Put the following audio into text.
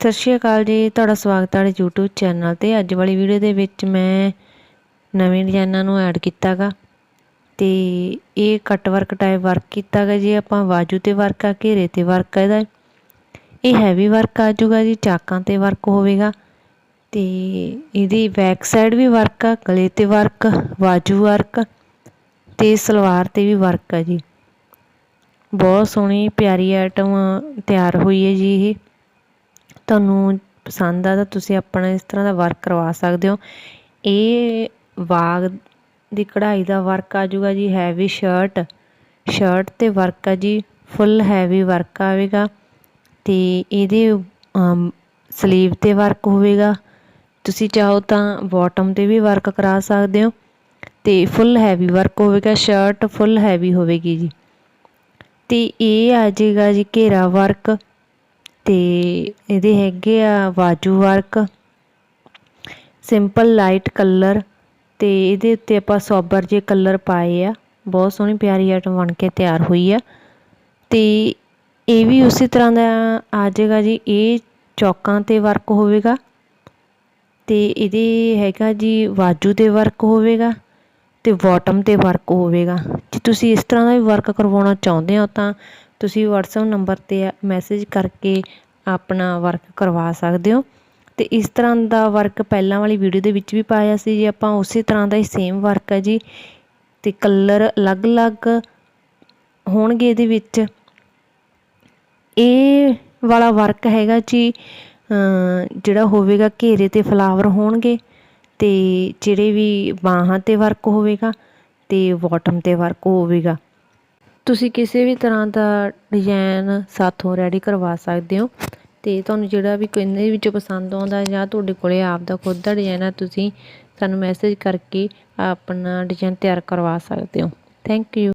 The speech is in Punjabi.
ਸਤਿ ਸ਼੍ਰੀ ਅਕਾਲ ਜੀ, ਤੁਹਾਡਾ ਸਵਾਗਤ ਹੈ YouTube ਚੈਨਲ ਤੇ। ਅੱਜ ਵਾਲੀ ਵੀਡੀਓ ਦੇ ਵਿੱਚ ਮੈਂ ਨਵੇਂ ਡਿਜ਼ਾਈਨਾਂ ਨੂੰ ਐਡ ਕੀਤਾਗਾ ਤੇ ਇਹ ਕੱਟ ਵਰਕ ਟਾਈਪ ਵਰਕ ਕੀਤਾਗਾ ਜੀ। ਆਪਾਂ ਬਾਜੂ ਤੇ ਵਰਕ ਆ, ਘੇਰੇ ਤੇ ਵਰਕ ਆ ਇਹਦਾ। ਇਹ ਹੈਵੀ ਵਰਕ ਆ ਜਾਊਗਾ ਜੀ, ਚਾਕਾਂ ਤੇ ਵਰਕ ਹੋਵੇਗਾ। ਤੇ ਇਹਦੀ ਬੈਕ ਸਾਈਡ ਵੀ ਵਰਕ ਆ, ਗਲੇ ਤੇ ਵਰਕ ਬਾਜੂ ਵਰਕ ਤੇ ਸਲਵਾਰ ਤੇ ਵੀ ਵਰਕ ਆ ਜੀ। ਬਹੁਤ ਸੋਹਣੀ ਪਿਆਰੀ ਆਈਟਮ ਤਿਆਰ ਹੋਈ ਹੈ ਜੀ ਇਹ। ਤੁਹਾਨੂੰ ਪਸੰਦ ਆ ਤਾਂ ਤੁਸੀਂ ਆਪਣਾ ਇਸ ਤਰ੍ਹਾਂ ਦਾ ਵਰਕ ਕਰਵਾ ਸਕਦੇ ਹੋ। ਇਹ ਬਾਗ ਦੀ ਕਢਾਈ ਦਾ ਵਰਕ ਆ ਜਾਊਗਾ ਜੀ ਹੈਵੀ ਸ਼ਰਟ ਸ਼ਰਟ ਤੇ ਵਰਕ ਆ ਜੀ ਫੁੱਲ ਹੈਵੀ ਵਰਕ ਆਵੇਗਾ। ਤੇ ਇਹਦੇ ਸਲੀਵ ਤੇ ਵਰਕ ਹੋਵੇਗਾ। ਤੁਸੀਂ ਚਾਹੋ ਤਾਂ ਬਾਟਮ ਤੇ ਵੀ ਵਰਕ ਕਰਾ ਸਕਦੇ ਹੋ। ਤੇ ਫੁੱਲ ਹੈਵੀ ਵਰਕ ਹੋਵੇਗਾ ਸ਼ਰਟ ਫੁੱਲ ਹੈਵੀ ਹੋਵੇਗੀ ਜੀ। ਤੇ ਇਹ ਆ ਜਾਏਗਾ ਜੀ ਘੇਰਾ ਵਰਕ ਤੇ ਇਹਦੇ ਹੈਗੇ ਆ ਵਾਜੂ ਵਰਕ ਸਿੰਪਲ ਲਾਈਟ ਕਲਰ ਤੇ ਇਹਦੇ ਉੱਤੇ ਆਪਾਂ ਸੋਬਰ ਜੇ ਕਲਰ ਪਾਏ ਆ। ਬਹੁਤ ਸੋਹਣੀ ਪਿਆਰੀ ਆਈਟਮ ਬਣ ਕੇ ਤਿਆਰ ਹੋਈ ਆ। ਤੇ ਇਹ ਵੀ ਉਸੇ ਤਰ੍ਹਾਂ ਦਾ ਆ ਜਾਏਗਾ ਜੀ, ਇਹ ਚੌਕਾਂ ਤੇ ਵਰਕ ਹੋਵੇਗਾ ਤੇ ਇਹਦੇ ਹੈਗਾ ਜੀ ਵਾਜੂ ਤੇ ਵਰਕ ਹੋਵੇਗਾ ਤੇ ਬਾਟਮ ਤੇ ਵਰਕ ਹੋਵੇਗਾ। ਜੇ ਤੁਸੀਂ ਇਸ ਤਰ੍ਹਾਂ ਦਾ ਵੀ ਵਰਕ ਕਰਵਾਉਣਾ ਚਾਹੁੰਦੇ ਹੋ ਤਾਂ ਤੁਸੀਂ WhatsApp ਨੰਬਰ ਤੇ ਮੈਸੇਜ ਕਰਕੇ ਆਪਣਾ ਵਰਕ ਕਰਵਾ ਸਕਦੇ ਹੋ। ਤੇ ਇਸ ਤਰ੍ਹਾਂ ਦਾ ਵਰਕ ਪਹਿਲਾਂ ਵਾਲੀ ਵੀਡੀਓ ਦੇ ਵਿੱਚ ਵੀ ਪਾਇਆ ਸੀ ਜੀ ਆਪਾਂ, ਉਸੇ ਤਰ੍ਹਾਂ ਦਾ ਹੀ ਸੇਮ ਵਰਕ ਹੈ ਜੀ। ਤੇ ਕਲਰ ਅਲੱਗ-ਅਲੱਗ ਹੋਣਗੇ ਇਹਦੇ ਵਿੱਚ। ਇਹ ਵਾਲਾ ਵਰਕ ਹੈਗਾ ਜੀ ਜਿਹੜਾ ਹੋਵੇਗਾ ਘੇਰੇ ਤੇ ਫਲਾਵਰ ਹੋਣਗੇ ਤੇ ਜਿਹੜੇ ਵੀ ਬਾਹਾਂ ਤੇ ਵਰਕ ਹੋਵੇਗਾ ਤੇ ਬਾਟਮ ਤੇ ਵਰਕ ਹੋਵੇਗਾ। ਤੁਸੀਂ ਕਿਸੇ ਵੀ ਤਰ੍ਹਾਂ ਦਾ ਡਿਜ਼ਾਈਨ ਸਾਥੋਂ ਰੈਡੀ ਕਰਵਾ ਸਕਦੇ ਹੋ ਤੇ ਤੁਹਾਨੂੰ ਜਿਹੜਾ ਵੀ ਕੋਈ ਵਿੱਚੋਂ ਪਸੰਦ ਆਉਂਦਾ ਜਾਂ ਤੁਹਾਡੇ ਕੋਲੇ ਆਪ ਦਾ ਖੁਦ ਦਾ ਡਿਜ਼ਾਈਨ ਆ, ਤੁਸੀਂ ਸਾਨੂੰ ਮੈਸੇਜ ਕਰਕੇ ਆਪਣਾ ਡਿਜ਼ਾਈਨ ਤਿਆਰ ਕਰਵਾ ਸਕਦੇ ਹੋ। Thank you